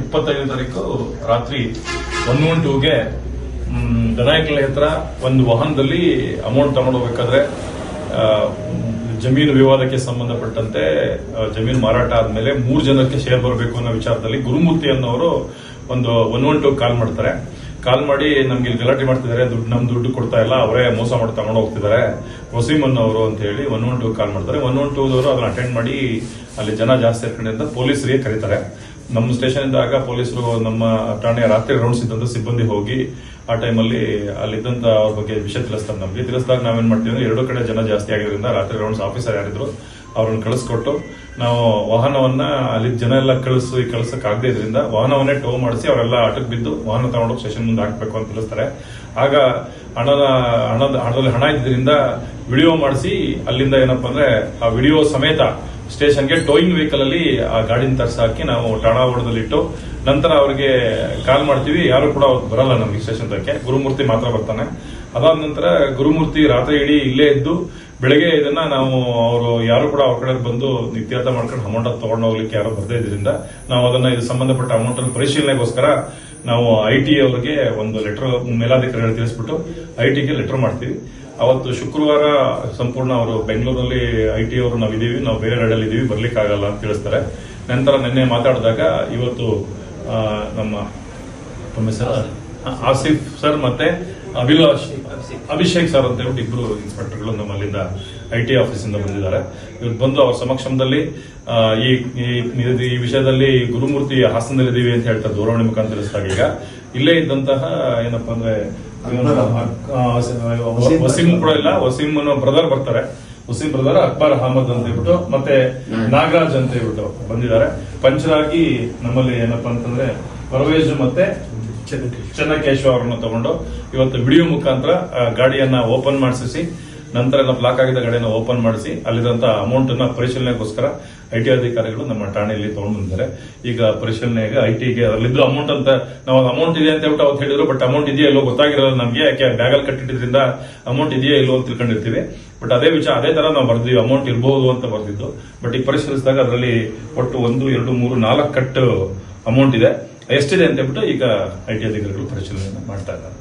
ಇಪ್ಪತ್ತೈದನೇ ತಾರೀಕು ರಾತ್ರಿ ಒನ್ ಒನ್ ಟೂಗೆ ದನಾಯಕಲೆ ಹತ್ರ ಒಂದು ವಾಹನದಲ್ಲಿ ಅಮೌಂಟ್ ತಗೊಂಡು ಹೋಗ್ಬೇಕಾದ್ರೆ ಆ, ಜಮೀನು ವಿವಾದಕ್ಕೆ ಸಂಬಂಧಪಟ್ಟಂತೆ ಜಮೀನು ಮಾರಾಟ ಆದ್ಮೇಲೆ ಮೂರು ಜನಕ್ಕೆ ಶೇರ್ ಬರಬೇಕು ಅನ್ನೋ ವಿಚಾರದಲ್ಲಿ ಗುರುಮೂರ್ತಿ ಅನ್ನೋರು ಒಂದು ಒನ್ ಒನ್ ಟೂ ಕಾಲ್ ಮಾಡ್ತಾರೆ. ಕಾಲ್ ಮಾಡಿ ನಮ್ಗೆ ಇಲ್ಲಿ ಗಲಾಟೆ ಮಾಡ್ತಿದ್ದಾರೆ ದುಡ್ಡು ನಮ್ ದುಡ್ಡು ಕೊಡ್ತಾ ಇಲ್ಲ ಅವರೇ ಮೋಸ ಮಾಡಿ ತಗೊಂಡು ಹೋಗ್ತಿದ್ದಾರೆ. ವಸೀಮ್ ಅನ್ನೋರು ಅಂತ ಹೇಳಿ ಒನ್ ಒನ್ ಟೂ ಕಾಲ್ ಮಾಡ್ತಾರೆ. ಒನ್ ಒನ್ ಟೂ ಅವರು ಅದನ್ನ ಅಟೆಂಡ್ ಮಾಡಿ ಅಲ್ಲಿ ಜನ ಜಾಸ್ತಿ ಸೇರ್ಕೊಂಡಿಂದ ಪೊಲೀಸರಿಗೆ ಕರೀತಾರೆ. ನಮ್ಮ ಸ್ಟೇಷನ್ ಇದ್ದಾಗ ಪೊಲೀಸರು ನಮ್ಮ ಠಾಣೆಯ ರಾತ್ರಿ ರೌಂಡ್ಸ್ ಇದ್ದಂತ ಸಿಬ್ಬಂದಿ ಹೋಗಿ ಆ ಟೈಮಲ್ಲಿ ಅಲ್ಲಿದ್ದಂತ ಅವ್ರ ಬಗ್ಗೆ ವಿಷಯ ತಿಳಿಸ್ತಾರೆ ನಮಗೆ. ತಿಳಿಸಿದಾಗ ನಾವೇನ್ ಮಾಡ್ತೀವಿ ಅಂದ್ರೆ ಎರಡು ಕಡೆ ಜನ ಜಾಸ್ತಿ ಆಗಿರೋದ್ರಿಂದ ರಾತ್ರಿ ರೌಂಡ್ಸ್ ಆಫೀಸರ್ ಯಾರಿದ್ರು ಅವ್ರನ್ನ ಕಳಿಸ್ಕೊಟ್ಟು ನಾವು ವಾಹನವನ್ನ ಅಲ್ಲಿ ಜನ ಎಲ್ಲ ಕಳಿಸಿ ಕಳ್ಸಕ್ ಆಗದೆ ಇದರಿಂದ ವಾಹನವನ್ನೇ ಟೋ ಮಾಡಿಸಿ ಅವರೆಲ್ಲ ಆಟಕ್ಕೆ ಬಿದ್ದು ವಾಹನ ತಗೊಂಡು ಸ್ಟೇಷನ್ ಮುಂದೆ ಹಾಕ್ಬೇಕು ಅಂತ ತಿಳಿಸ್ತಾರೆ. ಆಗ ಹಣದ ಹಣದ, ಹಣದಲ್ಲಿ ಹಣ ಇದ್ದರಿಂದ ವಿಡಿಯೋ ಮಾಡಿಸಿ ಅಲ್ಲಿಂದ ಏನಪ್ಪ ಅಂದ್ರೆ ಆ ವಿಡಿಯೋ ಸಮೇತ ಸ್ಟೇಷನ್ಗೆ ಟೋಯಿಂಗ್ ವೆಹಿಕಲ್ ಅಲ್ಲಿ ಆ ಗಾಡಿನ ತರ್ಸಾಕಿ ನಾವು ಠಾಣಾ ಓಡದಲ್ಲಿಟ್ಟು ನಂತರ ಅವರಿಗೆ ಕಾಲ್ ಮಾಡ್ತೀವಿ. ಯಾರು ಕೂಡ ಅವತ್ತು ಬರಲ್ಲ ನಮಗೆ ಸ್ಟೇಷನ್ ತಕ್ಕೆ ಗುರುಮೂರ್ತಿ ಮಾತ್ರ ಬರ್ತಾನೆ. ಅದಾದ ನಂತರ ಗುರುಮೂರ್ತಿ ರಾತ್ರಿ ಇಡೀ ಇಲ್ಲೇ ಇದ್ದು ಬೆಳಗ್ಗೆ ಇದನ್ನ ನಾವು ಅವರು ಯಾರು ಕೂಡ ಅವ್ರ ಕಡೆ ಬಂದು ಇತ್ಯರ್ಥ ಮಾಡ್ಕೊಂಡು ಅಮೌಂಟ್ ತಗೊಂಡು ಹೋಗ್ಲಿಕ್ಕೆ ಯಾರು ಬರ್ದೇ ಇದರಿಂದ ನಾವು ಅದನ್ನ ಇದು ಸಂಬಂಧಪಟ್ಟ ಅಮೌಂಟ್ ಪರಿಶೀಲನೆಗೋಸ್ಕರ ನಾವು ಐ ಟಿ ಅವರಿಗೆ ಒಂದು ಲೆಟರ್ ಮೇಲಾಧಿಕಾರಿಗಳು ತಿಳಿಸ್ಬಿಟ್ಟು ಐ ಟಿಗೆ ಲೆಟರ್ ಮಾಡ್ತೀವಿ. ಅವತ್ತು ಶುಕ್ರವಾರ ಸಂಪೂರ್ಣ ಅವರು ಬೆಂಗಳೂರಲ್ಲಿ ಐ ಟಿ ಅವರು ನಾವು ಇದ್ದೀವಿ ನಾವು ಬೇರೆ ರಾಡಲ್ಲಿ ಇದೀವಿ ಬರ್ಲಿಕ್ಕೆ ಆಗಲ್ಲ ಅಂತ ತಿಳಿಸ್ತಾರೆ. ನಂತರ ನಿನ್ನೆ ಮಾತಾಡಿದಾಗ ಇವತ್ತು ನಮ್ಮ ಆಸಿಫ್ ಸರ್ ಮತ್ತೆ ಅಭಿಲಾಷ್ ಅಭಿಷೇಕ್ ಸರ್ ಅಂತ ಹೇಳ್ಬಿಟ್ಟು ಇಬ್ರು ಇನ್ಸ್ಪೆಕ್ಟರ್ಗಳು ನಮ್ಮಲ್ಲಿಂದ ಐ ಟಿ ಆಫೀಸ್ ಇಂದ ಬಂದಿದ್ದಾರೆ. ಇವ್ರು ಬಂದು ಅವ್ರ ಸಮಕ್ಷಮದಲ್ಲಿ ಆ, ಈ ಈ- ಈ ವಿಷಯದಲ್ಲಿ ಗುರುಮೂರ್ತಿ ಹಾಸನದಲ್ಲಿದ್ದೀವಿ ಅಂತ ಹೇಳ್ತಾರೆ ದೂರವಾಣಿ ಮುಖಾಂತರ ತಿಳಿಸಿದಾಗ ಈಗ. ಇಲ್ಲೇ ಇದ್ದಂತಹ ಏನಪ್ಪಾ ಅಂದ್ರೆ ವಸ- ವಸೀಂ ಕೂಡ ಇಲ್ಲ ವಸೀಮ್ ಬ್ರದರ್ ಬರ್ತಾರೆ. ವಸೀಂ ಬ್ರದರ್ ಅಕ್ಬರ್ ಅಹಮದ್ ಅಂತ ಹೇಳ್ಬಿಟ್ಟು ಮತ್ತೆ ನಾಗರಾಜ್ ಅಂತ ಹೇಳ್ಬಿಟ್ಟು ಬಂದಿದ್ದಾರೆ. ಪಂಚರಾಗಿ ನಮ್ಮಲ್ಲಿ ಏನಪ್ಪಾ ಅಂತಂದ್ರೆ ಪರವೇಜ್ ಮತ್ತೆ ಚೆನ್ನಕೇಶವ ಅವರನ್ನು ತಗೊಂಡು ಇವತ್ತು ವಿಡಿಯೋ ಮುಖಾಂತರ ಗಾಡಿಯನ್ನ ಓಪನ್ ಮಾಡಿಸಿ ನಂತರ ಎಲ್ಲ ಬ್ಲಾಕ್ ಆಗಿದ್ದ ಗಾಡಿಯನ್ನು ಓಪನ್ ಮಾಡಿಸಿ ಅಲ್ಲಿರುವಂತ ಅಮೌಂಟ್ ಅನ್ನ ಪರಿಶೀಲನೆಗೋಸ್ಕರ ಐ ಟಿ ಅಧಿಕಾರಿಗಳು ನಮ್ಮ ಠಾಣೆಯಲ್ಲಿ ತಗೊಂಡು ಬಂದಿದ್ದಾರೆ. ಈಗ ಪರಿಶೀಲನೆಗೆ ಐ ಟಿಗೆ ಅಲ್ಲಿದ್ದು ಅಮೌಂಟ್ ಅಂತ, ನಾವು ಅಮೌಂಟ್ ಇದೆ ಅಂತ ಹೇಳ್ಬಿಟ್ಟು ಅವತ್ತು ಹೇಳಿದ್ರು ಬಟ್ ಅಮೌಂಟ್ ಇದೆಯಾ ಇಲ್ಲೋ ಗೊತ್ತಾಗಿರೋದು ನಮಗೆ, ಯಾಕೆ ಬ್ಯಾಗಲ್ಲಿ ಕಟ್ಟಿದ್ರಿಂದ ಅಮೌಂಟ್ ಇದೆಯಾ ಇಲ್ಲೋ ಅಂತ ತಿಳ್ಕೊಂಡಿರ್ತೀವಿ. ಬಟ್ ಅದೇ ವಿಚಾರ, ಅದೇ ತರ ನಾವು ಬರ್ದಿವಿ ಅಮೌಂಟ್ ಇರಬಹುದು ಅಂತ ಬರ್ದಿದ್ದು. ಬಟ್ ಈಗ ಪರಿಶೀಲಿಸಿದಾಗ ಅದರಲ್ಲಿ ಒಟ್ಟು ಒಂದು, ಎರಡು, ಮೂರು, ನಾಲ್ಕು ಕಟ್ಟು ಅಮೌಂಟ್ ಇದೆ. ಎಷ್ಟಿದೆ ಅಂತ ಹೇಳ್ಬಿಟ್ಟು ಈಗ ಐ ಟಿ ಅಧಿಕಾರಿಗಳು ಪರಿಶೀಲನೆ ಮಾಡ್ತಾ ಇದ್ದಾರೆ.